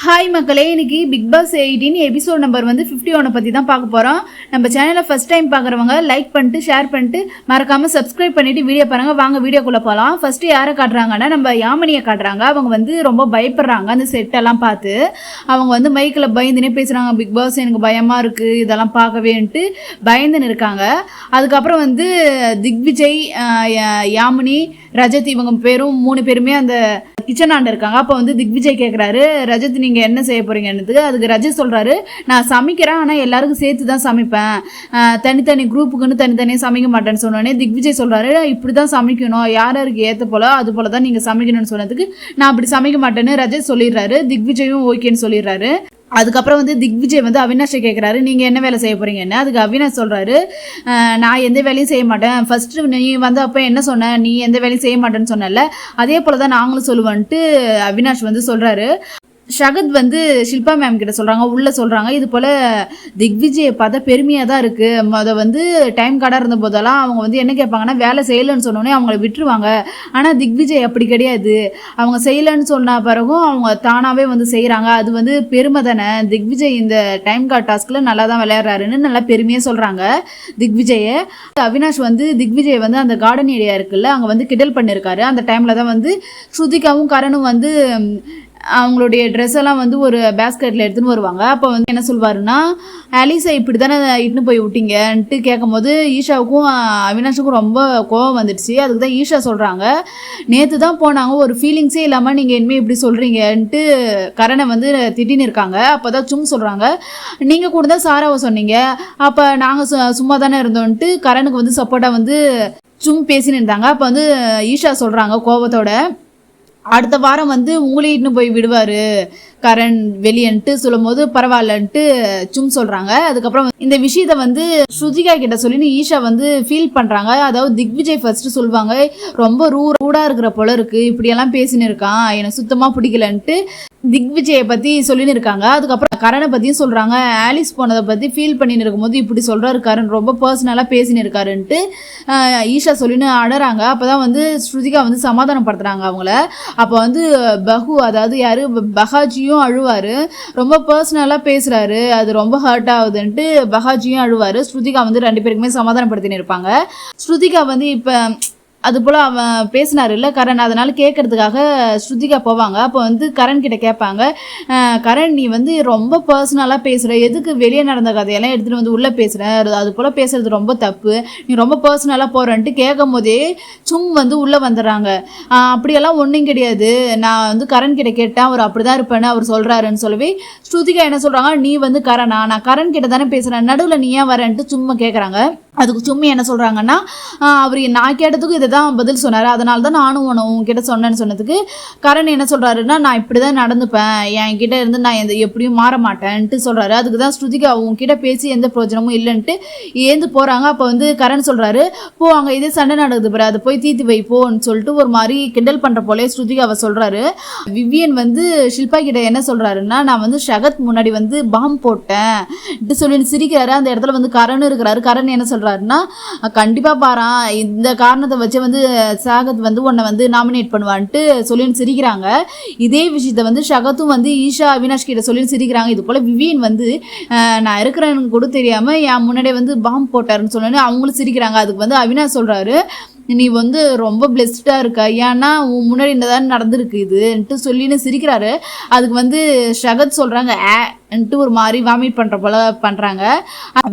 Hi மக்களே இன்னைக்கு Bigg Boss eighteen episode number வந்து ஃபிஃப்டி ஒனை பற்றி தான் பார்க்க போகிறோம் நம்ம சேனலை ஃபஸ்ட் டைம் பார்க்குறவங்க லைக் பண்ணிட்டு ஷேர் பண்ணிட்டு மறக்காமல் சப்ஸ்கிரைப் பண்ணிவிட்டு வீடியோ பாருங்கள் வாங்க வீடியோக்குள்ளே போகலாம் ஃபஸ்ட்டு யாரை காட்டுறாங்கன்னா நம்ம யாமினியை காட்டுறாங்க. அவங்க வந்து ரொம்ப பயப்படுறாங்க அந்த செட்டெல்லாம் பார்த்து. அவங்க வந்து மைக்கில் பயந்துனே பேசுகிறாங்க பிக் பாஸ் எனக்கு பயமாக இருக்குது இதெல்லாம் பார்க்கவேன்ட்டு பயந்துன்னு இருக்காங்க. அதுக்கப்புறம் வந்து திக்விஜய் யா- யாமினி ரஜத் இவங்க பேரும் மூணு பேருமே அந்த கிச்சன் ஆண்டு இருக்காங்க. அப்போ வந்து திக்விஜய் கேட்குறாரு ரஜத் நீங்கள் என்ன செய்ய போறீங்கன்னு அதுக்கு ரஜத் சொல்கிறாரு நான் சமைக்கிறேன் ஆனால் எல்லாருக்கும் சேர்த்து தான் சமைப்பேன். தனித்தனி குரூப்புக்குன்னு தனித்தனியாக சமைக்க மாட்டேன்னு சொன்னோடனே திக்விஜய் சொல்கிறாரு இப்படி தான் சமைக்கணும். யார் யாருக்கு ஏற்ற போல அது போல தான் நீங்கள் சமைக்கணும்னு சொன்னதுக்கு நான் அப்படி சமைக்க மாட்டேன்னு ரஜத் சொல்லிடுறாரு. திக்விஜயும் ஓகேன்னு சொல்லிடுறாரு. அதுக்கப்புறம் வந்து திக்விஜய் வந்து அவினாஷை கேட்குறாரு நீங்கள் என்ன வேலை செய்ய போகிறீங்கன்னு அதுக்கு அவினாஷ் சொல்கிறாரு நான் எந்த வேலையும் செய்ய மாட்டேன். ஃபஸ்ட்டு நீ வந்து அப்போ என்ன சொன்ன? நீ எந்த வேலையும் செய்ய மாட்டேன்னு சொன்னல அதே போல் தான் நாங்களும் சொல்லுவோன்ட்டு அவினாஷ் வந்து சொல்கிறாரு ஷகத் வந்து ஷில்பா மேம் கிட்ட சொல்கிறாங்க உள்ளே சொல்கிறாங்க இது போல் திக்விஜயை பார்த்தா பெருமையாக தான் இருக்குது அதை வந்து டைம் கார்டாக இருந்த போதெல்லாம் அவங்க வந்து என்ன கேட்பாங்கன்னா வேலை செய்யலைன்னு சொன்னோன்னே அவங்கள விட்டுருவாங்க. ஆனால் திக்விஜய் அப்படி கிடையாது. அவங்க செய்யலைன்னு சொன்ன பிறகும் அவங்க தானாகவே வந்து செய்கிறாங்க அது வந்து பெருமை தானே. திக்விஜய் இந்த டைம் கார்டு டாஸ்கில் நல்லா தான் விளையாடுறாருன்னு நல்லா பெருமையாக சொல்கிறாங்க திக்விஜயை. அவினாஷ் வந்து திக்விஜய் வந்து அந்த கார்டன் ஏரியா இருக்குல்ல அங்கே வந்து கிடல் பண்ணியிருக்காரு அந்த டைமில் தான் வந்து ஸ்ருதிகாவும் கரணும் வந்து அவங்களுடைய ட்ரெஸ் எல்லாம் வந்து ஒரு பேஸ்கெட்டில் எடுத்துன்னு வருவாங்க. அப்போ வந்து என்ன சொல்வாருன்னா அலிசா இப்படி தானே இட்டுன்னு போய் விட்டீங்கன்ட்டு கேட்கும்போது ஈஷாவுக்கும் அவினாஷுக்கும் ரொம்ப கோவம் வந்துடுச்சு. அதுக்கு தான் ஈஷா சொல்கிறாங்க நேற்று தான் போனாங்க. ஒரு ஃபீலிங்ஸே இல்லாமல் நீங்கள் இனிமேல் இப்படி சொல்கிறீங்கன்ட்டு கரணை வந்து திட்டின்னு இருக்காங்க. அப்போ தான் சும் சொல்கிறாங்க நீங்கள் கூட தான் சாராவை சொன்னீங்க. அப்போ நாங்கள் சும்மா தானே இருந்தோன்ட்டு கரனுக்கு வந்து சப்போர்ட்டாக வந்து சும் பேசின்னு இருந்தாங்க. அப்போ வந்து ஈஷா சொல்கிறாங்க கோபத்தோட அடுத்த வாரம் வந்து உங்களையும் இட்டுன்னு போய் விடுவார். கரண் வெளியன்ட்டு சொல்லும் போது பரவாயில்லன்ட்டு சும் சொல்கிறாங்க அதுக்கப்புறம் இந்த விஷயத்த வந்து ஸ்ருதிகா கிட்ட சொல்லின்னு ஈஷா வந்து ஃபீல் பண்ணுறாங்க அதாவது திக்விஜய் ஃபர்ஸ்ட் சொல்லுவாங்க ரொம்ப ரூ ரூடாக இருக்கிற போல இருக்கு. இப்படியெல்லாம் பேசின்னு இருக்கான். எனக்கு சுத்தமாக பிடிக்கலன்ட்டு திக்விஜயை பற்றி சொல்லின்னு இருக்காங்க அதுக்கப்புறம் கரனை பற்றியும் சொல்கிறாங்க ஆலிஸ் போனதை பற்றி ஃபீல் பண்ணின்னு இருக்கும்போது இப்படி சொல்கிறாரு கரண். ரொம்ப பர்சனலாக பேசின்னு இருக்காருன்ட்டு ஈஷா சொல்லின்னு அழறாங்க அப்போ தான் வந்து ஸ்ருதிகா வந்து சமாதானப்படுத்துகிறாங்க அவங்கள. அப்போ வந்து பஹு அதாவது யார்? பஹாஜியும் அழுவார். ரொம்ப பர்சனலாக பேசுகிறாரு அது ரொம்ப ஹர்ட் ஆகுதுன்ட்டு பஹாஜியும் அழுவார். ஸ்ருதிகா வந்து ரெண்டு பேருக்குமே சமாதானப்படுத்தின்னு இருப்பாங்க ஸ்ருதிகா வந்து இப்போ அது போல் அவன் பேசினார் இல்லை கரண். அதனால் கேட்கறதுக்காக ஸ்ருதிகா போவாங்க. அப்போ வந்து கரண் கிட்ட கேட்பாங்க. கரண் நீ வந்து ரொம்ப பர்சனலாக பேசுகிற எதுக்கு வெளியே நடந்த கதையெல்லாம் எடுத்துகிட்டு வந்து உள்ளே பேசுகிற அது போல் பேசுறது ரொம்ப தப்பு. நீ ரொம்ப பர்சனலாக போகிறன்ட்டு கேட்கும் போதே சும் வந்து உள்ளே வந்துடுறாங்க அப்படியெல்லாம் ஒன்றும் கிடையாது. நான் வந்து கரண் கிட்ட கேட்டேன் அவர் அப்படி தான் இருப்பேன்னு அவர் சொல்கிறாருன்னு சொல்லவே ஸ்ருதிகா என்ன சொல்கிறாங்க நீ வந்து கரணா. நான் கரண் கிட்ட தானே பேசுகிறேன் நடுவில் நீ ஏன் வரேன்ட்டு சும்மா கேட்குறாங்க அதுக்கு சும்மி என்ன சொல்கிறாங்கன்னா அவர் நான் கேட்டதுக்கு இதை தான் பதில் சொன்னார். அதனால தான் நானும் உன உங்ககிட்ட சொன்னேன்னு சொன்னதுக்கு கரண் என்ன சொல்கிறாருன்னா நான் இப்படி தான் நடந்துப்பேன். என்கிட்ட இருந்து நான் எந்த எப்படியும் மாற மாட்டேன்ட்டு சொல்கிறாரு அதுக்கு தான் ஸ்ருதிகா உங்ககிட்ட பேசி எந்த பிரயோஜனமும் இல்லைன்ட்டு ஏந்து போகிறாங்க அப்போ வந்து கரண் சொல்கிறாரு போ அங்கே இதே சண்டை நடக்குது பிற அதை போய் தீர்த்து வைப்போன்னு சொல்லிட்டு ஒரு மாதிரி கிண்டல் பண்ணுற போலே ஸ்ருதிகாவை சொல்கிறாரு விவியன் வந்து ஷில்பா கிட்ட என்ன சொல்கிறாருன்னா நான் வந்து ஷகத் முன்னாடி வந்து பாம் போட்டேன் சொல்லி சிரிக்கிறாரு. அந்த இடத்துல வந்து கரண் இருக்கிறாரு. கரண் என்ன சொல்கிறாருன்னா கண்டிப்பாக பாரா இந்த காரணத்தை வச்சு வந்து சாகத் வந்து உன்னை வந்து நாமினேட் பண்ணுவான்ட்டு சொல்லின்னு சிரிக்கிறாங்க. இதே விஷயத்த வந்து ஷகத்தும் வந்து ஈஷா அவினாஷ் கிட்ட சொல்லி சிரிக்கிறாங்க. இது போல் விவியன் வந்து நான் இருக்கிறேன்னு கூட தெரியாமல் என் முன்னாடியே வந்து பாம் போட்டாருன்னு சொன்னோன்னே அவங்களும் சிரிக்கிறாங்க. அதுக்கு வந்து அவினாஷ் சொல்கிறாரு நீ வந்து ரொம்ப பிளெஸ்டாக இருக்க. ஏன்னா உன் முன்னாடி என்னதான் நடந்திருக்கு இதுன்ட்டு சொல்லின்னு சிரிக்கிறாரு. அதுக்கு வந்து ஷகத் சொல்கிறாங்க ன்ட்டு ஒரு மாதிரி வாமிட் பண்ணுற போல பண்ணுறாங்க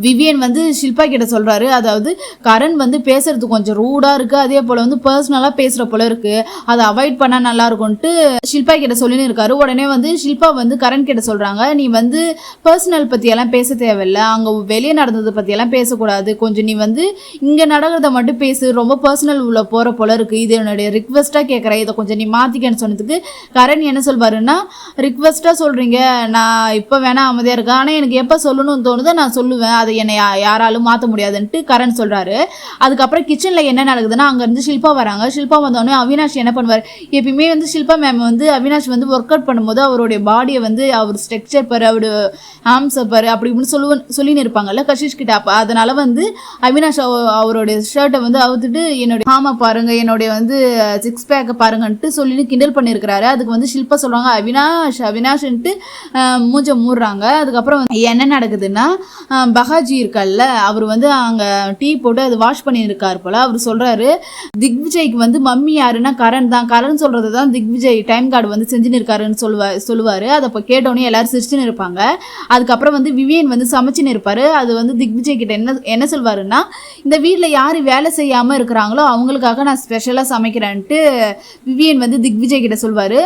விவியன் வந்து ஷில்பா கிட்ட சொல்கிறாரு அதாவது கரண் வந்து பேசுறது கொஞ்சம் ரூடாக இருக்குது அதே போல் வந்து பர்சனலாக பேசுகிற போல இருக்குது அதை அவாய்ட் பண்ணால் நல்லா இருக்கும்ன்ட்டு ஷில்பா கிட்ட சொல்லின்னு இருக்காரு. உடனே வந்து ஷில்பா வந்து கரண் கிட்ட சொல்கிறாங்க நீ வந்து பர்சனல் பற்றியெல்லாம் பேச தேவையில்ல. அங்கே வெளியே நடந்ததை பற்றியெல்லாம் பேசக்கூடாது. கொஞ்சம் நீ வந்து இங்கே நடக்கிறத மட்டும் பேசு. ரொம்ப பர்சனல் உள்ள போகிற போல இருக்குது இது என்னுடைய ரிக்வெஸ்ட்டாக கேட்குறேன் இதை கொஞ்சம் நீ மாற்றிக்கன்னு சொன்னதுக்கு கரண் என்ன சொல்வாருன்னா ரிக்வெஸ்ட்டாக சொல்கிறீங்க நான் இப்போ வேணா அமைதியாக இருக்கேன் ஆனால் எனக்கு எப்போ சொல்லணும்னு தோணுதோ நான் சொல்லுவேன். அதை என்னை யா- யாராலும் மாற்ற முடியாதுன்ட்டு கரண் சொல்கிறாரு அதுக்கப்புறம் கிச்சனில் என்ன நடக்குதுன்னா அங்கேருந்து ஷில்பா வராங்க. ஷில்பா வந்தோடனே அவினாஷ் என்ன பண்ணுவார்? எப்பயுமே வந்து ஷில்பா மேம் வந்து அவினாஷ் வந்து ஒர்க் அவுட் பண்ணும்போது அவருடைய பாடியை வந்து அவர் ஸ்ட்ரக்சர் பாரு அவர் ஆம்ஸை பாரு அப்படி இப்படின்னு சொல்லுவ சொல்லின்னு இருப்பாங்கல்ல கஷிஷ் கிட்ட. அப்போ அதனால் வந்து அவினாஷ் அவருடைய ஷர்ட்டை வந்து அவுத்துட்டு என்னுடைய ஆமா பாருங்க என்னுடைய வந்து சிக்ஸ் பேக்கை பாருங்கன்ட்டு சொல்லிட்டு கிண்டல் பண்ணியிருக்கிறாரு அதுக்கு வந்து ஷில்பா சொல்லுவாங்க அவினாஷ் அவினாஷ்ன்ட்டு மூஞ்ச மூஞ்ச மூடுறாங்க அதுக்கப்புறம் வந்து என்ன நடக்குதுன்னா பகாஜி இருக்கல்ல அவர் வந்து அங்கே டீ போட்டு அது வாஷ் பண்ணியிருக்கார் போல. அவர் சொல்கிறாரு திக்விஜய்க்கு வந்து மம்மி யாருன்னா கரண் தான். கரண் சொல்கிறது தான் திக்விஜய் டைம் கார்டு வந்து செஞ்சுன்னு இருக்காருன்னு சொல்லுவா சொல்லுவார். அதை இப்போ கேட்டோன்னே எல்லாரும் சிரிச்சுன்னு இருப்பாங்க. அதுக்கப்புறம் வந்து விவியன் வந்து சமைச்சுன்னு இருப்பார். அது வந்து திக்விஜய் கிட்ட என்ன என்ன சொல்வாருன்னா இந்த வீட்டில் யார் வேலை செய்யாமல் இருக்கிறாங்களோ அவங்களுக்காக நான் ஸ்பெஷலாக சமைக்கிறேன்ட்டு விவியன் வந்து திக்விஜய் கிட்ட சொல்வார்.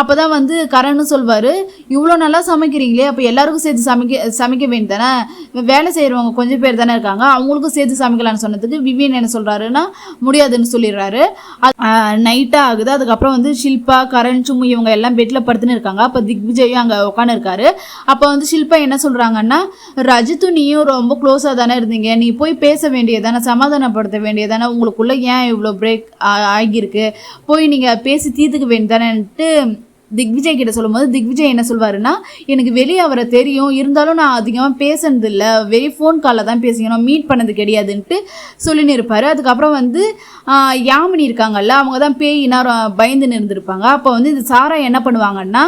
அப்போ தான் வந்து கரண்னு சொல்வார் இவ்வளோ நல்லா சமைக்கிறீங்களே அப்போ எல்லாருக்கும் சேர்த்து சமைக்க சமைக்க வேண்டியதானே வேலை செய்கிறவங்க கொஞ்சம் பேர் தானே இருக்காங்க. அவங்களுக்கும் சேர்த்து சமைக்கலாம்னு சொன்னதுக்கு விவியன் என்ன சொல்கிறாருன்னா முடியாதுன்னு சொல்லிடுறாரு. நைட்டாக ஆகுது. அதுக்கப்புறம் வந்து ஷில்பா கரண் சும்மு இவங்க எல்லாம் பெட்டில் படுத்துன்னு இருக்காங்க. அப்போ திக்விஜயும் அங்கே உட்காந்துருக்காரு அப்போ வந்து ஷில்பா என்ன சொல்கிறாங்கன்னா ரஜித்து நீயும் ரொம்ப க்ளோஸாக தானே இருந்தீங்க. நீ போய் பேச வேண்டியதானே சமாதானப்படுத்த வேண்டியதானே உங்களுக்குள்ளே ஏன் இவ்வளோ பிரேக் ஆகியிருக்கு? போய் நீங்கள் பேசி தீர்த்துக்க வேண்டியதானேன்ட்டு திக்விஜய் கிட்ட சொல்லும்போது திக்விஜய் என்ன சொல்வாருன்னா எனக்கு வெளியே அவரை தெரியும். இருந்தாலும் நான் அதிகமாக பேசுனது இல்லை வெறும் ஃபோன் காலில் தான் பேசிக்கணும். மீட் பண்ணது கிடையாதுன்ட்டு சொல்லின்னு இருப்பார். அதுக்கப்புறம் வந்து யாமினி இருக்காங்கல்ல அவங்க தான் பேய் நேரம் பயந்துன்னு இருந்திருப்பாங்க. அப்போ வந்து இந்த சாரா என்ன பண்ணுவாங்கன்னா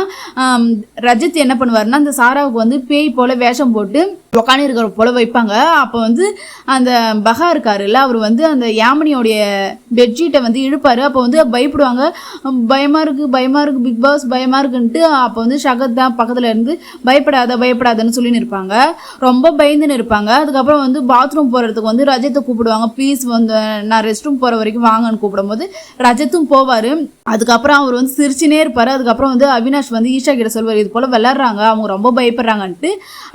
ரஜித் என்ன பண்ணுவார்னா அந்த சாராவுக்கு வந்து பேய் போல வேஷம் போட்டு உக்காந்து இருக்கிற போல வைப்பாங்க. அப்போ வந்து அந்த பகா இருக்காருல்ல அவர் வந்து அந்த யாமினியோடைய பெட்ஷீட்டை வந்து இழுப்பார். அப்போ வந்து பயப்படுவாங்க பயமாக இருக்குது பயமாக இருக்குது பிக் பாஸ் பயமாக இருக்குன்ட்டு. அப்போ வந்து ஷகத் தான் பக்கத்தில் இருந்து பயப்படாத பயப்படாதன்னு சொல்லின்னு இருப்பாங்க. ரொம்ப பயந்துன்னு இருப்பாங்க. அதுக்கப்புறம் வந்து பாத்ரூம் போகிறதுக்கு வந்து ரஜத்தை கூப்பிடுவாங்க. ப்ளீஸ் வந்து நான் ரெஸ்ட் ரூம் போகிற வரைக்கும் வாங்கன்னு கூப்பிடும்போது ரஜத்தும் போவார். அதுக்கப்புறம் அவர் வந்து சிரிச்சுனே இருப்பார். அதுக்கப்புறம் வந்து அவினாஷ் வந்து ஈஷா கிட்ட சொல்வார் இது போல் விளாட்றாங்க அவங்க ரொம்ப பயப்படுறாங்கன்ட்டு.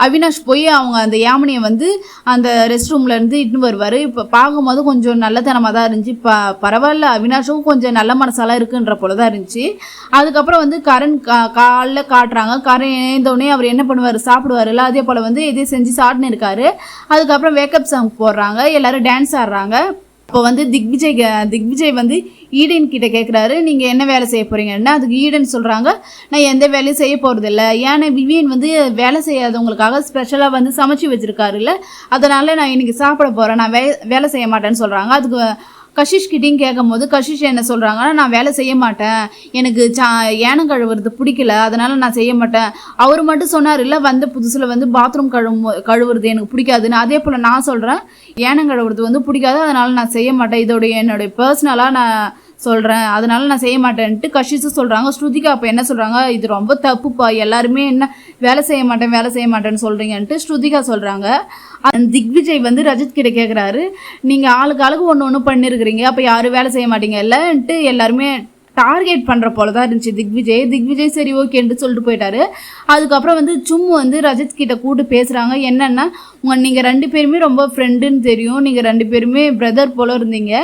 அவினாஷ் போய் அவங்க அந்த யாமினியை வந்து அந்த ரெஸ்ட் ரூம்ல இருந்து இட்டுன்னு வருவார். இப்போ பார்க்கும்போது கொஞ்சம் நல்லத்தனமாக தான் இருந்துச்சு. ப பரவாயில்ல அவினாஷும் கொஞ்சம் நல்ல மனசாலாம் இருக்குன்ற போல தான் இருந்துச்சு. அதுக்கப்புறம் வந்து கரண் கா காலைல காட்டுறாங்க. கரண் இணைந்தோடனே அவர் என்ன பண்ணுவார் சாப்பிடுவாருல்ல அதே போல் வந்து இதே செஞ்சு சாப்பிட்டுன்னு இருக்காரு. அதுக்கப்புறம் வேக்கப் சாங் போடுறாங்க. எல்லாரும் டான்ஸ் ஆடுறாங்க. அப்போ வந்து திக்விஜய் திக்விஜய் வந்து ஈடன் கிட்ட கேட்குறாரு நீங்கள் என்ன வேலை செய்ய போறீங்கன்னா அதுக்கு ஈடன் சொல்கிறாங்க நான் எந்த வேலையும் செய்ய போகிறதில்ல ஏன்னா விவியன் வந்து வேலை செய்யாதவங்களுக்காக ஸ்பெஷலாக வந்து சமைச்சு வச்சுருக்காருல்ல. அதனால நான் இன்னைக்கு சாப்பிட போகிறேன் நான் வே வேலை செய்ய மாட்டேன்னு சொல்கிறாங்க அதுக்கு கஷிஷ் கிட்டேயும் கேட்கும் போது கஷிஷ் என்ன சொல்கிறாங்கன்னா நான் வேலை செய்ய மாட்டேன். எனக்கு சா ஏனம் கழுவுறது பிடிக்கல. அதனால் நான் செய்ய மாட்டேன். அவர் மட்டும் சொன்னார் இல்லை வந்த புதுசில் வந்து பாத்ரூம் கழுவு கழுவுறது எனக்கு பிடிக்காதுன்னு. அதே போல் நான் சொல்கிறேன் ஏனம் கழுவுறது வந்து பிடிக்காது. அதனால் நான் செய்ய மாட்டேன். இதோடைய என்னுடைய பர்சனலாக நான் சொல்கிறேன் அதனால நான் செய்ய மாட்டேன்ட்டு கஷிஸும் சொல்கிறாங்க ஸ்ருதிகா அப்போ என்ன சொல்கிறாங்க இது ரொம்ப தப்புப்பா. எல்லாருமே என்ன வேலை செய்ய மாட்டேன் வேலை செய்ய மாட்டேன்னு சொல்கிறீங்கன்ட்டு ஸ்ருதிகா சொல்கிறாங்க திக்விஜய் வந்து ரஜித் கிட்ட கேட்குறாரு நீங்கள் ஆளுக்கு ஆளுக்கு ஒன்று ஒன்று பண்ணியிருக்கிறீங்க அப்போ யாரும் வேலை செய்ய மாட்டீங்க. இல்லைன்ட்டு எல்லாருமே டார்கெட் பண்ணுற போல தான் இருந்துச்சு திக்விஜய். திக்விஜய் சரி ஓகேன்ட்டு சொல்லிட்டு போயிட்டாரு. அதுக்கப்புறம் வந்து சும்மு வந்து ரஜித் கிட்ட கூட்டு பேசுகிறாங்க என்னென்னா உங்கள் நீங்கள் ரெண்டு பேருமே ரொம்ப ஃப்ரெண்டுன்னு தெரியும். நீங்கள் ரெண்டு பேருமே பிரதர் போல இருந்தீங்க.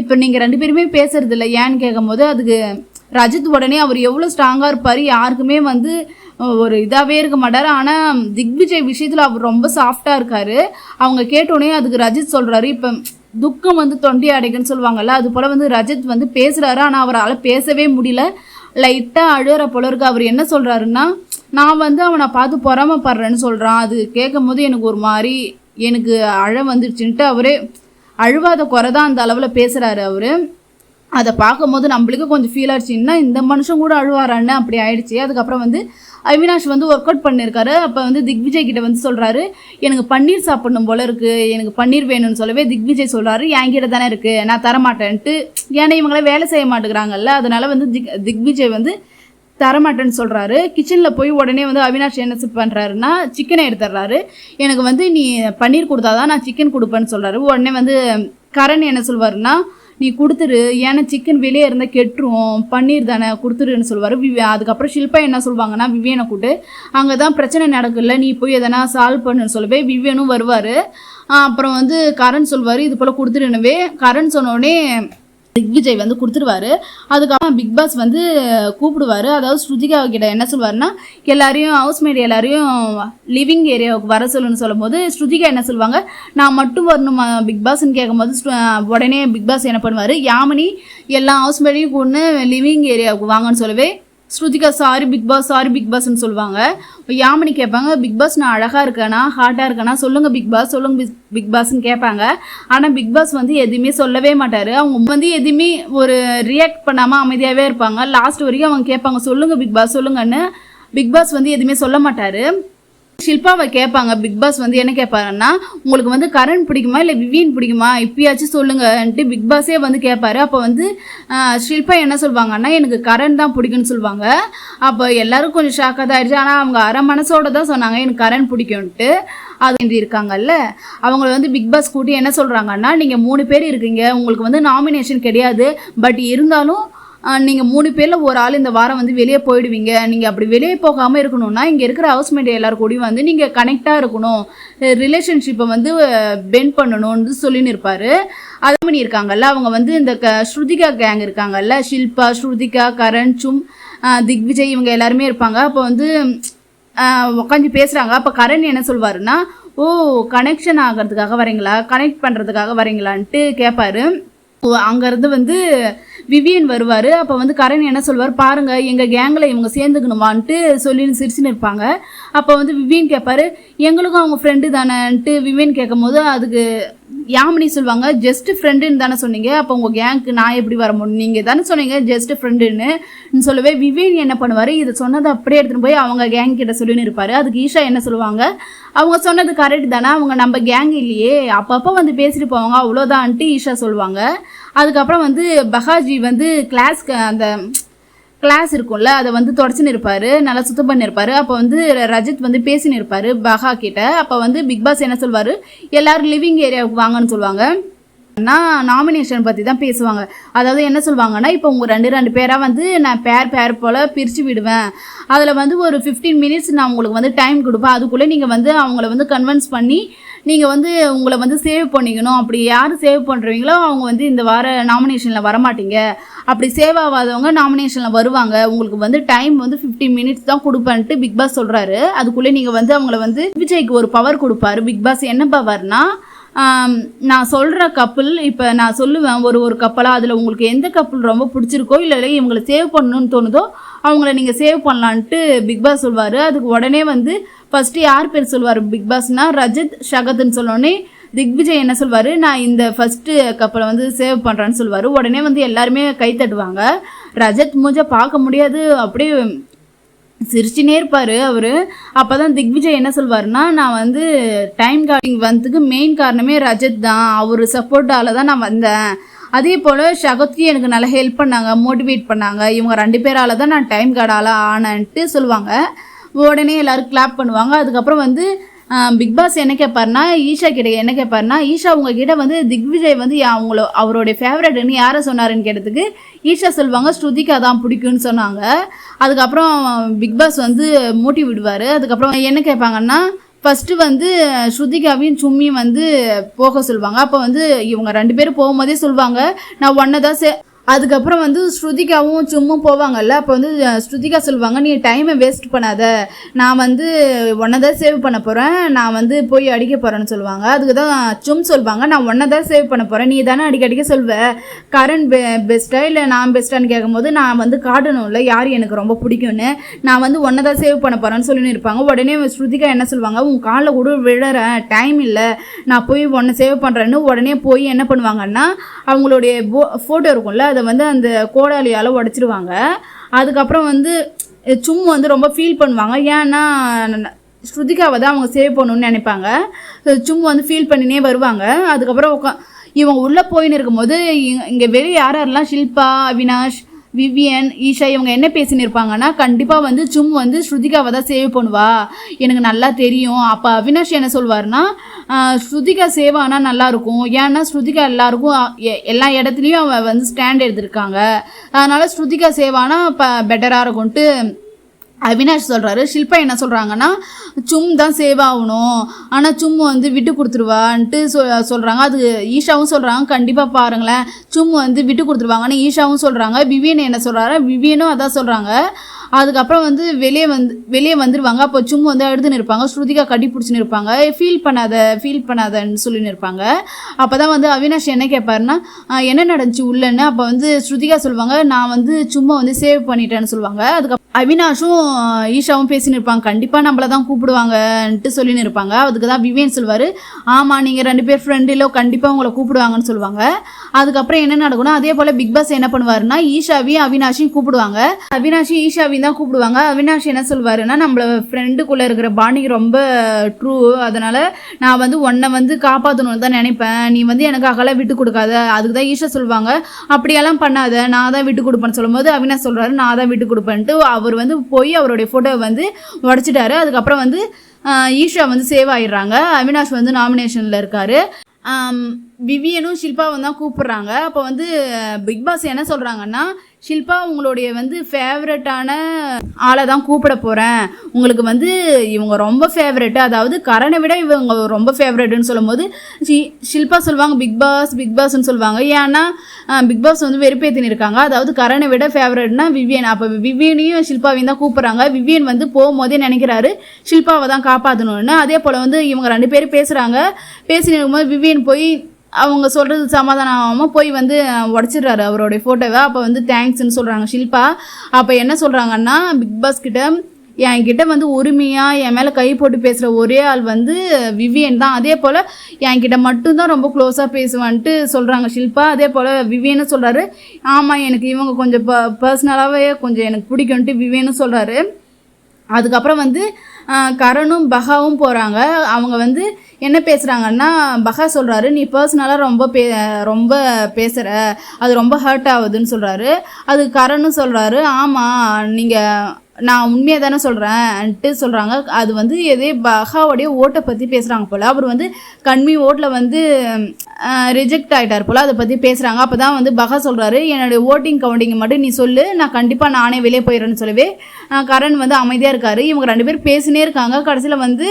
இப்போ நீங்கள் ரெண்டு பேருமே பேசுறது இல்லை. ஏன்னு கேட்கும்போது அதுக்கு ரஜித் உடனே அவர் எவ்வளோ ஸ்ட்ராங்காக இருப்பார் யாருக்குமே வந்து ஒரு இதாகவே இருக்க மாட்டார். ஆனால் திக்விஜய் விஷயத்தில் அவர் ரொம்ப சாஃப்டாக இருக்கார். அவங்க கேட்டோடனே அதுக்கு ரஜித் சொல்கிறாரு இப்போ துக்கம் வந்து தொண்டி அடைக்குன்னு சொல்லுவாங்கல்ல அது போல் வந்து ரஜித் வந்து பேசுகிறாரு ஆனால் அவரால் பேசவே முடியல. லைட்டாக அழுகிற போல இருக்கு. அவர் என்ன சொல்கிறாருன்னா நான் வந்து அவனை பார்த்து பொறாமப்படுறேன்னு சொல்கிறான் அது கேட்கும் போது எனக்கு ஒரு மாதிரி எனக்கு அழ வந்துடுச்சுன்ட்டு அவரே அழுவாத குறை தான் அந்த அளவில் பேசுகிறாரு அவர். அதை பார்க்கும்போது நம்மளுக்கு கொஞ்சம் ஃபீல் என்ன இந்த மனுஷன் கூட அழுவாரான்னு அப்படி ஆயிடுச்சு? அதுக்கப்புறம் வந்து அவினாஷ் வந்து ஒர்க் அவுட் பண்ணியிருக்காரு அப்போ வந்து திக்விஜய் கிட்ட வந்து சொல்கிறாரு எனக்கு பன்னீர் சாப்பிடணும் போல இருக்குது எனக்கு பன்னீர் வேணும்னு சொல்லவே திக்விஜய் சொல்கிறாரு என்கிட்ட தானே இருக்குது நான் தரமாட்டேன்ட்டு. ஏன்னா இவங்களே வேலை செய்ய மாட்டேங்கிறாங்கல்ல அதனால வந்து திக் திக்விஜய் வந்து தரமாட்டேன்னு சொல்கிறாரு கிச்சனில் போய் உடனே வந்து அவினாஷ் என்ன பண்ணுறாருன்னா சிக்கனை எடுத்துடுறாரு எனக்கு வந்து நீ பன்னீர் கொடுத்தாதான் நான் சிக்கன் கொடுப்பேன்னு சொல்கிறாரு உடனே வந்து கரண் என்ன சொல்வாருன்னா நீ கொடுத்துரு ஏன்னா சிக்கன் வெளியே இருந்தால் கெட்டுரும் பன்னீர் தானே கொடுத்துருன்னு சொல்லுவார். விவே அதுக்கப்புறம் ஷில்பா என்ன சொல்லுவாங்கன்னா விவேனை கூட்டு அங்கே தான் பிரச்சனை நடக்குல்ல நீ போய் எதனா சால்வ் பண்ணுன்னு சொல்லவே விவேனும் வருவார். அப்புறம் வந்து கரண் சொல்வார் இது போல் கொடுத்துருனவே. கரண் சொன்னோடனே திக்விஜய் வந்து கொடுத்துருவாரு. அதுக்கப்புறம் பிக் பாஸ் வந்து கூப்பிடுவாரு. அதாவது ஸ்ருதிகா கிட்ட என்ன சொல்லுவாருன்னா எல்லாரையும் ஹவுஸ்மேட் எல்லாரையும் லிவிங் ஏரியாவுக்கு வர சொல்லுன்னு சொல்லும்போது ஸ்ருதிகா என்ன சொல்லுவாங்க நான் மட்டும் வரணுமா பிக் பாஸ்ன்னு கேட்கும்போது உடனே பிக் பாஸ் என்ன பண்ணுவார் யாமினி எல்லா ஹவுஸ்மேட்டையும் கொண்டு லிவிங் ஏரியாவுக்கு வாங்கன்னு சொல்லவே Shrutika sorry Bigg Boss sorry Bigg பாஸ்ன்னு சொல்லுவாங்க. யாமினி கேட்பாங்க பிக் பாஸ் நான் அழகாக இருக்கேனா ஹாட்டாக இருக்கேனா? சொல்லுங்கள் பிக் பாஸ் சொல்லுங்கள் பிக் பிக் பாஸ்ன்னு கேட்பாங்க. ஆனால் பிக் பாஸ் வந்து எதுவுமே சொல்லவே மாட்டார். அவங்க வந்து எதுவுமே ஒரு ரியாக்ட் பண்ணாமல் அமைதியாகவே இருப்பாங்க. லாஸ்ட் வரைக்கும் அவங்க கேட்பாங்க சொல்லுங்கள் பிக் பாஸ் சொல்லுங்கன்னு. பிக் பாஸ் வந்து எதுவுமே சொல்ல மாட்டார். ஷில்பாவை கேட்பாங்க பிக் பாஸ் வந்து என்ன கேட்பாருன்னா உங்களுக்கு வந்து கரண் பிடிக்குமா இல்லை விவின் பிடிக்குமா? இப்பயாச்சும் சொல்லுங்கன்ட்டு பிக் பாஸே வந்து கேட்பாரு. அப்போ வந்து ஷில்பா என்ன சொல்லுவாங்கன்னா எனக்கு கரண் தான் பிடிக்கும்னு சொல்லுவாங்க அப்போ எல்லாரும் கொஞ்சம் ஷாக்காக தான் ஆயிடுச்சு ஆனால் அவங்க அரை மனசோட தான் சொன்னாங்க எனக்கு கரண் பிடிக்கும்ன்ட்டு. அது வேண்டி இருக்காங்கல்ல. அவங்கள வந்து பிக் பாஸ் கூட்டி என்ன சொல்கிறாங்கன்னா நீங்கள் மூணு பேர் இருக்கீங்க. உங்களுக்கு வந்து நாமினேஷன் கிடையாது. பட் இருந்தாலும் நீங்கள் மூணு பேரில் ஒரு ஆள் இந்த வாரம் வந்து வெளியே போயிடுவீங்க. நீங்கள் அப்படி வெளியே போகாமல் இருக்கணும்னா இங்கே இருக்கிற ஹவுஸ்மேட் எல்லார் கூடயும் வந்து நீங்கள் கனெக்டாக இருக்கணும். ரிலேஷன்ஷிப்பை வந்து பெண்ட் பண்ணணும்னு சொல்லின்னு இருப்பார் அது பண்ணியிருக்காங்கல்ல அவங்க வந்து இந்த க ஸ்ருதிகா கேங் இருக்காங்கல்ல ஷில்பா ஸ்ருதிகா கரண் சும் திக்விஜய் இவங்க எல்லாருமே இருப்பாங்க. அப்போ வந்து உட்காந்து பேசுகிறாங்க அப்போ கரண் என்ன சொல்வாருன்னா ஓ கனெக்ஷன் ஆகிறதுக்காக வரீங்களா? கனெக்ட் பண்ணுறதுக்காக வரீங்களான்ட்டு கேட்பாரு அங்கேருந்து வந்து விவியன் வருவார். அப்போ வந்து கரண் என்ன சொல்வார்? பாருங்க எங்கள் கேங்கில் இவங்க சேர்ந்துக்கணுமான்ட்டு சொல்லி சிரிச்சுன்னு இருப்பாங்க அப்போ வந்து விவியன் கேட்பாரு எங்களுக்கும் அவங்க ஃப்ரெண்டு தானேன்ட்டு விவியன் கேட்கும்போது அதுக்கு யாமினி சொல்லுவாங்க ஜஸ்ட் ஃப்ரெண்டுன்னு தானே சொன்னீங்க. அப்போ உங்கள் கேங்க்கு நான் எப்படி வர முடியும்? நீங்கள் தானே சொன்னீங்க ஜஸ்ட் ஃப்ரெண்டுன்னு சொல்லவே விவேன் என்ன பண்ணுவார் இதை சொன்னதை அப்படியே எடுத்துகிட்டு போய் அவங்க கேங் கிட்ட சொல்லின்னு இருப்பார். அதுக்கு ஈஷா என்ன சொல்லுவாங்க அவங்க சொன்னது கரெக்ட் தானே. அவங்க நம்ம கேங் இல்லையே. அப்பப்போ வந்து பேசிட்டு போவாங்க. அவ்வளோதான்ட்டு ஈஷா சொல்லுவாங்க அதுக்கப்புறம் வந்து பஹாஜி வந்து கிளாஸ்க்கு அந்த கிளாஸ் இருக்கும்ல அதை வந்து தொடச்சின்னு இருப்பார் நல்லா சுத்தம் பண்ணியிருப்பாரு அப்போ வந்து ரஜித் வந்து பேசின்னு இருப்பார் பஹா கிட்ட. அப்போ வந்து பிக் பாஸ் என்ன சொல்வார்? எல்லாரும் லிவிங் ஏரியாவுக்கு வாங்கன்னு சொல்லுவாங்க நாமினேஷன் பற்றி தான் பேசுவாங்க. அதாவது என்ன சொல்லுவாங்கன்னா இப்போ உங்கள் ரெண்டு ரெண்டு பேராக வந்து நான் பேர் பேர் போல் பிரித்து விடுவேன். அதில் வந்து ஒரு ஃபிஃப்டீன் மினிட்ஸ் நான் உங்களுக்கு வந்து டைம் கொடுப்பேன். அதுக்குள்ளே நீங்கள் வந்து அவங்கள வந்து கன்வின்ஸ் பண்ணி நீங்கள் வந்து உங்களை வந்து சேவ் பண்ணிக்கணும். அப்படி யார் சேவ் பண்ணுறீங்களோ அவங்க வந்து இந்த வார நாமினேஷனில் வரமாட்டீங்க. அப்படி சேவ் ஆகாதவங்க நாமினேஷனில் வருவாங்க. உங்களுக்கு வந்து டைம் வந்து 15 மினிட்ஸ் தான் கொடுப்பேன்ட்டு பிக் பாஸ் சொல்கிறாரு அதுக்குள்ளே நீங்கள் வந்து அவங்கள வந்து விஜய்க்கு ஒரு பவர் கொடுப்பாரு. பிக் பாஸ் என்ன பவர்னா நான் சொல்கிற கப்பல் இப்போ நான் சொல்லுவேன் ஒரு ஒரு கப்பலாக அதில் உங்களுக்கு எந்த கப்பல் ரொம்ப பிடிச்சிருக்கோ இல்லை இல்லை இவங்களை சேவ் பண்ணணும்னு தோணுதோ அவங்கள நீங்கள் சேவ் பண்ணலான்ட்டு பிக் பாஸ் சொல்வார். அதுக்கு உடனே வந்து ஃபஸ்ட்டு யார் பேர் சொல்லுவார் பிக் பாஸ்னா ரஜித் ஷகத்னு சொன்னோடனே திக்விஜய் என்ன சொல்வார்? நான் இந்த ஃபஸ்ட்டு கப்பலை வந்து சேவ் பண்ணுறேன்னு சொல்லுவார் உடனே வந்து எல்லாருமே கை தட்டுவாங்க. ரஜத் மூஞ்ச பார்க்க முடியாது. அப்படியே சிரிச்சுனே இருப்பார் அவர். அப்போ தான் திக்விஜய் என்ன சொல்வார்னா நான் வந்து டைம் கார்டிங் வந்ததுக்கு மெயின் காரணமே ரஜத் தான். அவர் சப்போர்ட்டால் தான் நான் வந்தேன். அதே போல் ஷகத்ரி எனக்கு நல்லா ஹெல்ப் பண்ணாங்க மோட்டிவேட் பண்ணாங்க. இவங்க ரெண்டு பேரால் தான் நான் டைம் கார்டால் ஆனேன்ட்டு சொல்லுவாங்க. உடனே எல்லோரும் கிளாப் பண்ணுவாங்க. அதுக்கப்புறம் வந்து பிக் பாஸ் என்ன கேட்பாருன்னா ஈஷா கிட்ட என்ன கேட்பாருனா ஈஷா உங்ககிட்ட வந்து திக்விஜய் வந்து அவங்கள அவருடைய ஃபேவரட்னு யாரை சொன்னாருன்னு கேட்டதுக்கு ஈஷா சொல்லுவாங்க ஸ்ருதிகா தான் பிடிக்கும்னு சொன்னாங்க. அதுக்கப்புறம் பிக் பாஸ் வந்து மூட்டி விடுவார். அதுக்கப்புறம் என்ன கேட்பாங்கன்னா ஃபஸ்ட்டு வந்து ஸ்ருதிகாவையும் சும்மியும் வந்து போக சொல்லுவாங்க. அப்போ வந்து இவங்க ரெண்டு பேரும் போகும்போதே சொல்லுவாங்க நான் ஒன்றை தான் சே அதுக்கப்புறம் வந்து ஸ்ருதிகாவும் சும்மும் போவாங்கல்ல? அப்போ வந்து ஸ்ருதிகா சொல்லுவாங்க நீ டைமை வேஸ்ட் பண்ணாத. நான் வந்து ஒன்றை தான் சேவ் பண்ண போகிறேன் நான் வந்து போய் அடிக்க போகிறேன்னு சொல்லுவாங்க. அதுக்கு தான் சும் சொல்லுவாங்க. நான் ஒன்றை தான் சேவ் பண்ண போகிறேன் நீ தானே அடிக்க அடிக்க சொல்வ கரண் பெ பெஸ்ட்டாக இல்லை நான் பெஸ்ட்டான்னு கேட்கும்போது நான் வந்து காட்டணும்ல யார் எனக்கு ரொம்ப பிடிக்கும்னு. நான் வந்து ஒன்றை தான் சேவ் பண்ண போகிறேன்னு சொல்லின்னு இருப்பாங்க. உடனே ஸ்ருதிகா என்ன சொல்லுவாங்க? உன் காலில் கூட விழறேன் டைம் இல்லை. நான் போய் ஒன்றை சேவ் பண்ணுறேன்னு உடனே போய் என்ன பண்ணுவாங்கன்னா அவங்களுடைய ஃபோட்டோ இருக்கும்ல அதை வந்து அந்த கோடாலியால் உடச்சிருவாங்க. அதுக்கப்புறம் வந்து சும்மா வந்து ரொம்ப ஃபீல் பண்ணுவாங்க. ஏன்னா ஸ்ருதிகாவை தான் அவங்க சேவ் பண்ணணும்னு நினைப்பாங்க. சும்மா வந்து ஃபீல் பண்ணினே வருவாங்க. அதுக்கப்புறம் உக்கா இவங்க உள்ளே போயின்னு இருக்கும்போது இங்கே வெளியே யார் யாரெல்லாம்? ஷில்பா அவினாஷ் விவியன் ஈஷா இவங்க என்ன பேசின்னு இருப்பாங்கன்னா கண்டிப்பாக வந்து சும் வந்து ஸ்ருதிகாவை தான் சேவ் பண்ணுவா. எனக்கு நல்லா தெரியும். அப்போ அவினாஷ் என்ன சொல்வார்னா ஸ்ருதிகா சேவ் ஆனால் நல்லாயிருக்கும் ஏன்னா ஸ்ருதிகா எல்லாருக்கும் எ- எல்லா இடத்துலையும் அவன் வந்து ஸ்டாண்ட் எடுத்திருக்காங்க. அதனால் ஸ்ருதிகா சேவ் ஆனால் இப்போ பெட்டராக இருக்கும்ன்ட்டு அவினாஷ் சொல்கிறாரு ஷில்பா என்ன சொல்கிறாங்கன்னா சும் தான் சேவ் ஆகணும். ஆனால் சும் வந்து விட்டு கொடுத்துருவான்ட்டு சொ சொல்கிறாங்க அது ஈஷாவும் சொல்கிறாங்க கண்டிப்பாக பாருங்களேன். சும் வந்து விட்டு கொடுத்துருவாங்கன்னு ஈஷாவும் சொல்கிறாங்க விவியன் என்ன சொல்கிறாரு விவியனும் அதான் சொல்கிறாங்க அதுக்கப்புறம் வந்து வெளியே வந்து வெளியே வந்துடுவாங்க அப்போ சும் வந்து அழுதுன்னு இருப்பாங்க. ஸ்ருதிகா கட்டி பிடிச்சின்னு இருப்பாங்க. ஃபீல் பண்ணாத ஃபீல் பண்ணாதன்னு சொல்லின்னு இருப்பாங்க. அப்போ தான் வந்து அவினாஷ் என்ன கேட்பாருன்னா என்ன நடந்துச்சு உள்ளன்னு? அப்போ வந்து ஸ்ருதிகா சொல்லுவாங்க நான் வந்து சும்மா வந்து சேவ் பண்ணிட்டேன்னு சொல்லுவாங்க. அதுக்கப்புறம் அவினாஷும் ஈஷாவும் பேசின்னு இருப்பாங்க. கண்டிப்பாக நம்மள தான் கூப்பிடுவாங்கன்ட்டு சொல்லின்னு இருப்பாங்க. அதுக்கு தான் விவேன் சொல்வார். ஆமாம் நீங்கள் ரெண்டு பேர் ஃப்ரெண்டு இல்லை கண்டிப்பாக உங்களை கூப்பிடுவாங்கன்னு சொல்லுவாங்க அதுக்கப்புறம் என்ன நடக்கும்னா அதே போல் பிக் பாஸ் என்ன பண்ணுவார்னா ஈஷாவையும் அவினாஷையும் கூப்பிடுவாங்க. அவினாஷையும் ஈஷாவையும் தான் கூப்பிடுவாங்க. அவினாஷ் என்ன சொல்வாருன்னா நம்மள ஃப்ரெண்டுக்குள்ளே இருக்கிற பாண்டிங் ரொம்ப ட்ரூ அதனால் நான் வந்து உன்னை வந்து காப்பாற்றணும்னு தான் நினைப்பேன். நீ வந்து எனக்கு அகல விட்டு கொடுக்காத. அதுக்கு தான் ஈஷா சொல்லுவாங்க அப்படியெல்லாம் பண்ணாத. நான் தான் விட்டு கொடுப்பேன்னு சொல்லும்போது அவினாஷ் சொல்கிறாரு நான் தான் விட்டு கொடுப்பேன்ட்டு அவர் வந்து போய் அவருடைய ஃபோட்டோவை வந்து உடச்சிட்டாரு. அதுக்கப்புறம் வந்து ஈஷா வந்து சேவ் ஆயிடுறாங்க. அவினாஷ் வந்து நாமினேஷனில் இருக்கார். விவியனும் ஷில்பாவும் தான் கூப்பிட்றாங்க. அப்போ வந்து பிக் பாஸ் என்ன சொல்கிறாங்கன்னா ஷில்பா உங்களுடைய வந்து ஃபேவரட்டான ஆளை தான் கூப்பிட போகிறேன் உங்களுக்கு வந்து இவங்க ரொம்ப ஃபேவரெட்டு அதாவது கரனை விட இவங்க ரொம்ப ஃபேவரெட்டுன்னு சொல்லும்போது ஷி- ஷில்பா சொல்லுவாங்க பிக் பாஸ் பிக் பாஸ்ன்னு சொல்லுவாங்க. ஏன்னா பிக் பாஸ் வந்து வெறுப்பேத்தின்னு இருக்காங்க. அதாவது கரனை விட ஃபேவரெட்னா விவியன். அப்போ விவியனையும் ஷில்பாவையும் தான் கூப்பிட்றாங்க. விவியன் வந்து போகும்போதே நினைக்கிறாரு ஷில்பாவை தான் காப்பாற்றணும்னு அதே போல் வந்து இவங்க ரெண்டு பேரும் பேசுகிறாங்க பேசின்னு இருக்கும்போது விவியன் போய் அவங்க சொல்கிறது சமாதானம் ஆகாமல் போய் வந்து உடச்சிடுறாரு அவருடைய ஃபோட்டோவை அப்போ வந்து தேங்க்ஸ்ன்னு சொல்கிறாங்க ஷில்பா அப்போ என்ன சொல்கிறாங்கன்னா பிக் பாஸ் கிட்ட என்கிட்ட வந்து உரிமையாக என் மேலே கை போட்டு பேசுகிற ஒரே ஆள் வந்து விவியன் தான். அதே போல் என்கிட்ட மட்டும்தான் ரொம்ப க்ளோஸாக பேசுவான்ட்டு சொல்கிறாங்க ஷில்பா. அதே போல் விவியனும் சொல்கிறாரு ஆமாம் எனக்கு இவங்க கொஞ்சம் ப பர்சனலாகவே கொஞ்சம் எனக்கு பிடிக்கும்ன்ட்டு விவியனும் சொல்கிறாரு அதுக்கப்புறம் வந்து கரணும் பகாவும் போகிறாங்க அவங்க வந்து என்ன பேசுகிறாங்கன்னா பகா சொல்கிறாரு நீ பர்சனலாக ரொம்ப பே ரொம்ப பேசுகிற அது ரொம்ப ஹர்ட் ஆகுதுன்னு சொல்கிறாரு அது கரணும் சொல்கிறாரு ஆமாம் நீங்கள் நான் உண்மையாக தானே சொல்கிறேன்ட்டு சொல்கிறாங்க அது வந்து எதே பகாவுடைய ஓட்டை பற்றி பேசுகிறாங்க போல். அவர் வந்து கண்மி ஓட்டில் வந்து ரிஜெக்ட் ஆகிட்டார் போல். அதை பற்றி பேசுகிறாங்க அப்போ தான் வந்து பகா சொல்கிறாரு என்னுடைய ஓட்டிங் கவுண்டிங் மட்டும் நீ சொல்லு. நான் கண்டிப்பாக நானே வெளியே போயிடுறேன்னு சொல்லவே. கரண் வந்து அமைதியாக இருக்கார். இவங்க ரெண்டு பேரும் பேசினே இருக்காங்க. கடைசியில் வந்து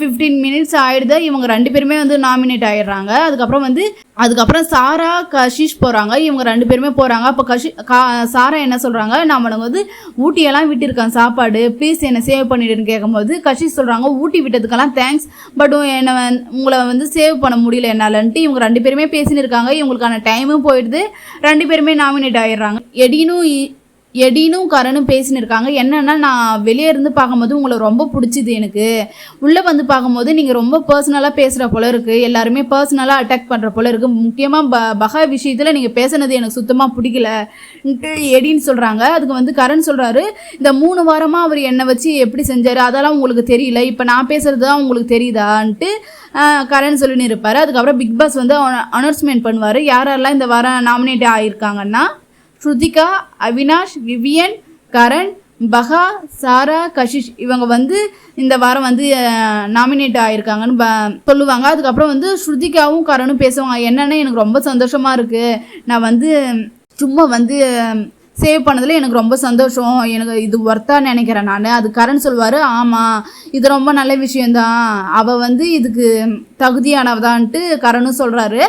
ஃபிஃப்டீன் மினிட்ஸ் ஆகிடுது இவங்க ரெண்டு பேருமே வந்து நாமினேட் ஆகிடுறாங்க அதுக்கப்புறம் வந்து அதுக்கப்புறம் சாரா கஷிஷ் போகிறாங்க இவங்க ரெண்டு பேருமே போகிறாங்க அப்போ கஷி கா சாரா என்ன சொல்கிறாங்க நம்மளுக்கு வந்து ஊட்டியெல்லாம் இருக்கான் சாப்பாடு ப்ளீஸ் என்னை சேவ் பண்ணிடுன்னு கேட்கும்போது கஷிஷ் சொல்கிறாங்க ஊட்டி விட்டதுக்கெல்லாம் தேங்க்ஸ் பட் என்னை உங்களை வந்து சேவ் பண்ண முடியல என்னாலன்ட்டு இவங்க ரெண்டு பேருமே பேசின்னு இருக்காங்க. இவங்களுக்கான டைமும் போயிடுது. ரெண்டு பேருமே நாமினேட் ஆகிடுறாங்க எடினும் இ- எடினும் கரனும் பேசின்னு இருக்காங்க. என்னென்னா நான் வெளியே இருந்து பார்க்கும்போது உங்களை ரொம்ப பிடிச்சிது எனக்கு. உள்ளே வந்து பார்க்கும்போது நீங்கள் ரொம்ப பர்சனலாக பேசுகிற போல இருக்குது எல்லாருமே பர்சனலாக அட்டாக் பண்ணுற போல இருக்குது முக்கியமாக ப பகா விஷயத்தில் நீங்கள் பேசுனது எனக்கு சுத்தமாக பிடிக்கலன்ட்டு எடின்னு சொல்கிறாங்க அதுக்கு வந்து கரண் சொல்கிறாரு இந்த மூணு வாரமாக அவர் என்னை வச்சு எப்படி செஞ்சார்? அதெல்லாம் உங்களுக்கு தெரியல. இப்போ நான் பேசுகிறது தான் உங்களுக்கு தெரியுதான்ட்டு கரண் சொல்லின்னு இருப்பார். அதுக்கப்புறம் பிக் பாஸ் வந்து அனௌன்ஸ்மெண்ட் பண்ணுவார். யாரெல்லாம் இந்த வாரம் நாமினேட் ஆகியிருக்காங்கன்னா ஸ்ருதிகா அவினாஷ் விவியன் கரண் பகா சாரா கஷிஷ். இவங்க வந்து இந்த வாரம் வந்து நாமினேட் ஆகியிருக்காங்கன்னு ப- சொல்லுவாங்க. அதுக்கப்புறம் வந்து ஸ்ருதிகாவும் கரணும் பேசுவாங்க. என்னன்னா எனக்கு ரொம்ப சந்தோஷமாக இருக்குது நான் வந்து சும்மா வந்து சேவ் பண்ணதில் எனக்கு ரொம்ப சந்தோஷம். எனக்கு இது ஒர்த்தாக நினைக்கிறேன் நான். அது கரண் சொல்வார் ஆமாம் இது ரொம்ப நல்ல விஷயந்தான் அவள் வந்து இதுக்கு தகுதியானவதான்ட்டு கரணும் சொல்கிறாரு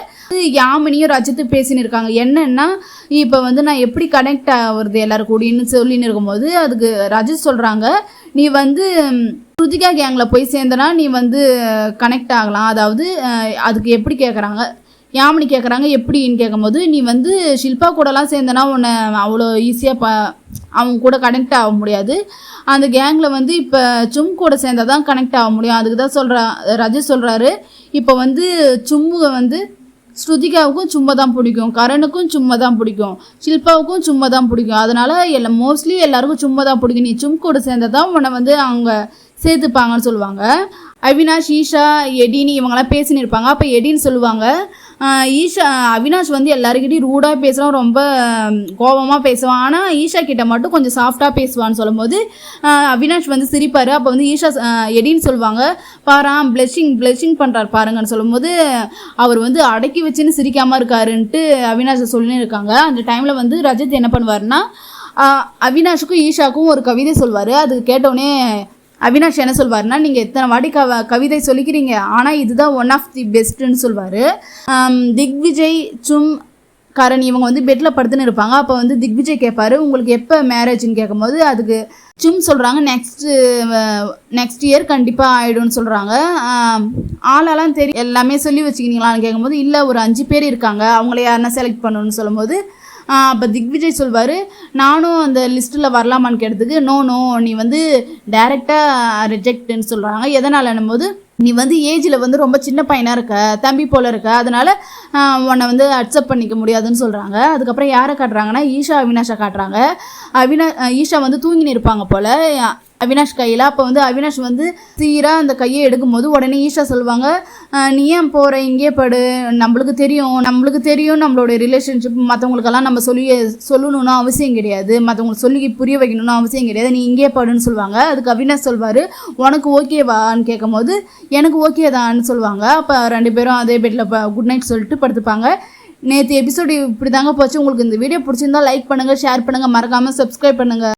யாமினியும் ரஜித்து பேசின்னு இருக்காங்க. என்னன்னா இப்போ வந்து நான் எப்படி கனெக்ட் ஆகுறது எல்லாரும் கூடின்னு சொல்லின்னு இருக்கும்போது அதுக்கு ரஜித் சொல்கிறாங்க நீ வந்து ருதிகா கேங்கில் போய் சேர்ந்தனா நீ வந்து கனெக்ட் ஆகலாம். அதாவது அதுக்கு எப்படி கேட்குறாங்க யாமினி கேட்குறாங்க எப்படின்னு கேட்கும்போது நீ வந்து ஷில்பா கூடலாம் சேர்ந்தனா உன்னை அவ்வளோ ஈஸியாக ப அவங்க கூட கனெக்ட் ஆக முடியாது. அந்த கேங்கில் வந்து இப்போ சும் கூட சேர்ந்தா தான் கனெக்ட் ஆக முடியும். அதுக்கு தான் சொல்கிறா ரஜித் சொல்கிறாரு இப்போ வந்து சும்முக வந்து ஸ்ருதிகாவுக்கும் சும்மா தான் பிடிக்கும் கரனுக்கும் சும்மா தான் பிடிக்கும் ஷில்பாவுக்கும் சும்மா தான் பிடிக்கும். அதனால எல்லாம் மோஸ்ட்லி எல்லாருக்கும் சும்மா தான் பிடிக்கும். நீ சும் கூட சேர்ந்தால் தான் உன்னை வந்து அவங்க சேர்த்துப்பாங்கன்னு சொல்லுவாங்க. அவினாஷ் ஈஷா எடினி இவங்கெல்லாம் பேசின்னு இருப்பாங்க. அப்போ எடின்னு சொல்லுவாங்க. ஈஷா அவினாஷ் வந்து எல்லாருக்கிட்டையும் ரூடாக பேசுகிறான் ரொம்ப கோபமாக பேசுவான். ஆனால் ஈஷா கிட்ட மட்டும் கொஞ்சம் சாஃப்டாக பேசுவான்னு சொல்லும்போது அவினாஷ் வந்து சிரிப்பார். அப்போ வந்து ஈஷா எடின்னு சொல்லுவாங்க. பாரா பிளெஷிங் பிளெஷிங் பண்ணுறார் பாருங்கன்னு சொல்லும்போது அவர் வந்து அடக்கி வச்சுன்னு சிரிக்காமல் இருக்காருன்ட்டு அவினாஷை சொல்லின்னு இருக்காங்க. அந்த டைமில் வந்து ரஜித் என்ன பண்ணுவார்னா அவினாஷுக்கும் ஈஷாக்கும் ஒரு கவிதை சொல்வார். அது கேட்டோடனே அவினாஷ் என்ன சொல்வாருன்னா நீங்கள் எத்தனை வாட்டி கவ கவிதை சொல்லிக்கிறீங்க ஆனால் இதுதான் ஒன் ஆஃப் தி பெஸ்ட்டுன்னு சொல்வார். திக்விஜய் சும் காரன் இவங்க வந்து பெட்டில் படுத்துன்னு இருப்பாங்க. அப்போ வந்து திக்விஜய் கேட்பாரு உங்களுக்கு எப்போ மேரேஜ்னு கேட்கும்போது அதுக்கு சும் சொல்கிறாங்க நெக்ஸ்ட்டு நெக்ஸ்ட் இயர் கண்டிப்பாக ஆகிடும்னு சொல்கிறாங்க ஆளெல்லாம் தெரியும் எல்லாமே சொல்லி வச்சுக்கினீங்களான்னு கேட்கும்போது இல்லை ஒரு அஞ்சு பேர் இருக்காங்க. அவங்கள யாருன்னா செலக்ட் பண்ணணும்னு சொல்லும்போது அப்போ திக்விஜய் சொல்வார் நானும் அந்த லிஸ்ட்டில் வரலாமான்னு கேட்டதுக்கு நோ நோ நீ வந்து டைரெக்டாக ரிஜெக்ட்னு சொல்கிறாங்க எதனாலன்னும் போது நீ வந்து ஏஜில் வந்து ரொம்ப சின்ன பையனாக இருக்க தம்பி போல் இருக்க அதனால் உன்னை வந்து அக்செப்ட் பண்ணிக்க முடியாதுன்னு சொல்கிறாங்க அதுக்கப்புறம் யாரை காட்டுறாங்கன்னா ஈஷா அவினாஷா காட்டுறாங்க. அவினா ஈஷா வந்து தூங்கின்னு இருப்பாங்க போல். அவினாஷ் கையில். அப்போ வந்து அவினாஷ் வந்து சீராக அந்த கையை எடுக்கும்போது உடனே ஈஷா சொல்லுவாங்க நீ ஏன் போகிற இங்கே படு. நம்மளுக்கு தெரியும். நம்மளுக்கு தெரியும் நம்மளோட ரிலேஷன்ஷிப் மற்றவங்களுக்கெல்லாம் நம்ம சொல்லி சொல்லணும்னு அவசியம் கிடையாது. மற்றவங்களுக்கு சொல்லி புரிய வைக்கணும்னு அவசியம் கிடையாது. நீ இங்கே படுன்னு சொல்லுவாங்க. அதுக்கு அவினாஷ் சொல்வார் உனக்கு ஓகேவான்னு கேட்கும்போது எனக்கு ஓகே தான்னு சொல்லுவாங்க. அப்போ ரெண்டு பேரும் அதே பெட்டில் குட் நைட் சொல்லிட்டு படுத்துப்பாங்க. நேற்று எபிசோடு இப்படி தாங்க போச்சு. உங்களுக்கு இந்த வீடியோ பிடிச்சிருந்தா லைக் பண்ணுங்கள் ஷேர் பண்ணுங்கள் மறக்காமல் சப்ஸ்கிரைப் பண்ணுங்கள்